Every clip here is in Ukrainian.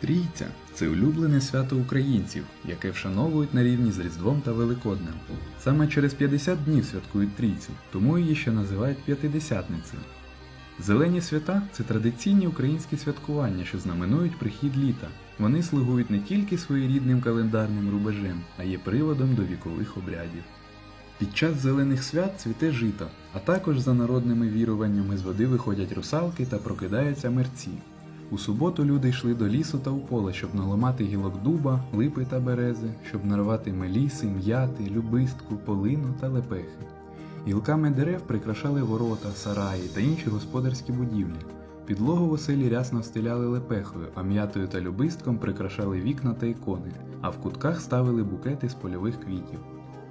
Трійця це улюблене свято українців, яке вшановують на рівні з Різдвом та Великоднем. Саме через 50 днів святкують трійцю, тому її ще називають п'ятидесятницею. Зелені свята це традиційні українські святкування, що знаменують прихід літа. Вони слугують не тільки своєрідним календарним рубежем, а є приводом до вікових обрядів. Під час зелених свят цвіте жито, а також за народними віруваннями з води виходять русалки та прокидаються мерці. У суботу люди йшли до лісу та у поле, щоб наламати гілок дуба, липи та берези, щоб нарвати меліси, м'яти, любистку, полину та лепехи. Гілками дерев прикрашали ворота, сараї та інші господарські будівлі. Підлогу в оселі рясно встиляли лепехою, а м'ятою та любистком прикрашали вікна та ікони, а в кутках ставили букети з польових квітів.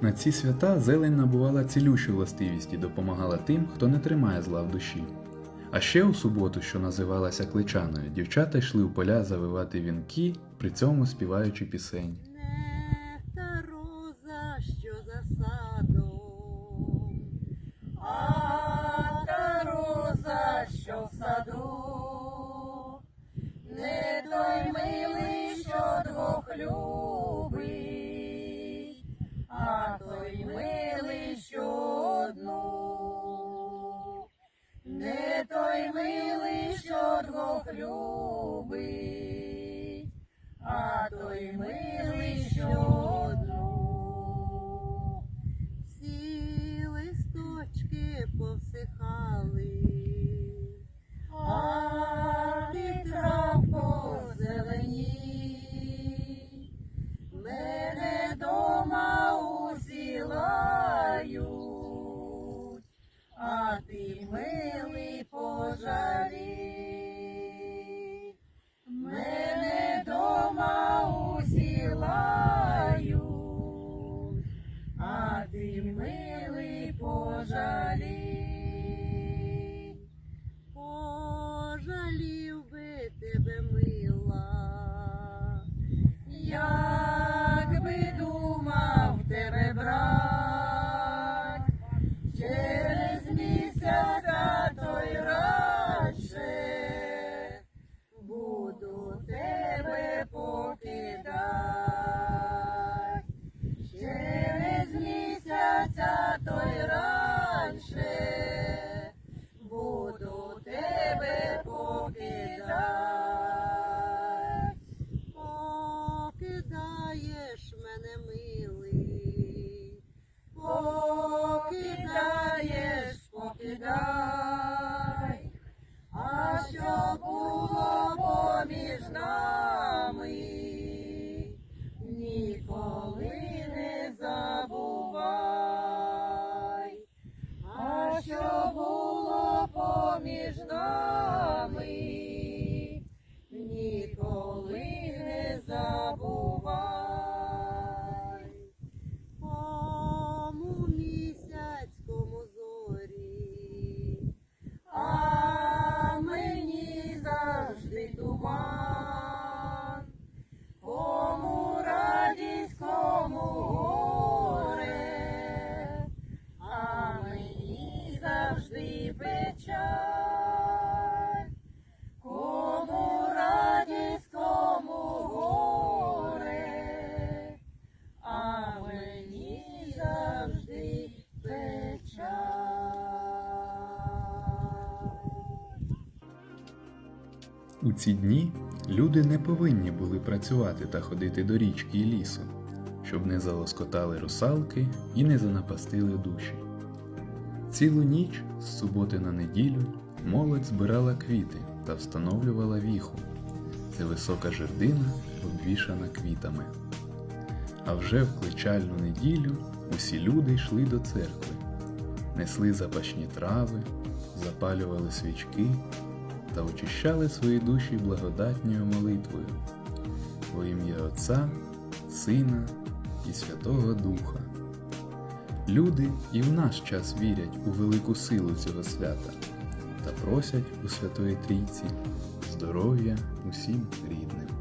На ці свята зелень набувала цілющу властивість і допомагала тим, хто не тримає зла в душі. А ще у суботу, що називалася кличаною, дівчата йшли у поля завивати вінки, при цьому співаючи пісень. Що поміж нами, У ці дні люди не повинні були працювати та ходити до річки і лісу, щоб не залоскотали русалки і не занапастили душі. Цілу ніч з суботи на неділю молодь збирала квіти та встановлювала віху. Це висока жердина, обвішана квітами. А вже в кличальну неділю усі люди йшли до церкви, несли запашні трави, запалювали свічки та очищали свої душі благодатньою молитвою во ім'я Отця, Сина і Святого Духа. Люди і в наш час вірять у велику силу цього свята та просять у Святої Трійці здоров'я усім рідним.